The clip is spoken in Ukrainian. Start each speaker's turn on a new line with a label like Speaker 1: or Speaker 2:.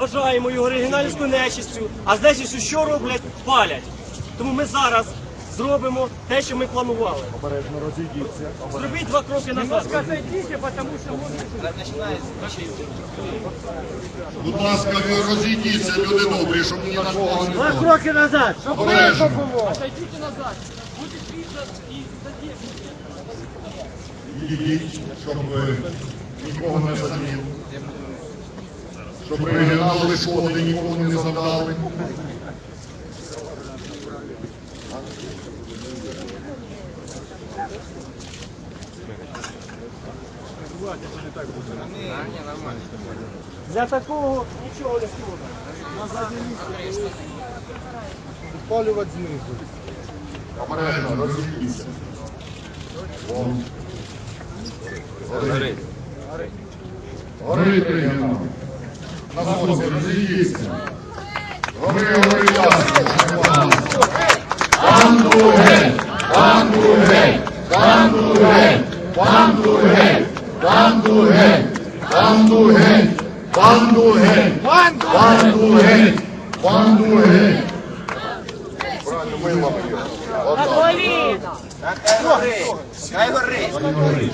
Speaker 1: вважаємо його оригінальською нечистю, а з нечистю що роблять? Палять. Тому ми зараз зробимо те, що ми планували.
Speaker 2: Обережно розійдіться.
Speaker 1: Зробіть два кроки назад.
Speaker 3: Будь ласка, ви розійдіться, люди добрі, щоб ні на кого не було.
Speaker 2: Кроки назад, щоб
Speaker 3: Обережно.
Speaker 2: було.
Speaker 3: Йдіть, щоб ви нікого не заділи. Щоб регіонали шкоди нікому не завдали.
Speaker 1: Для такого нічого не можна.
Speaker 2: Спалювати знизу.
Speaker 3: Обережно. Вон. Горить. Горить регіонал. На сонці, розійдіться. Гори, гори, ясно. Банду геть! Банду геть! Банду геть! Банду геть! Банду геть! Банду геть! Банду геть! Банду геть! Банду геть! Правильно, виламаю. Отак.
Speaker 4: Хай! Хай горить!
Speaker 3: Хай горить.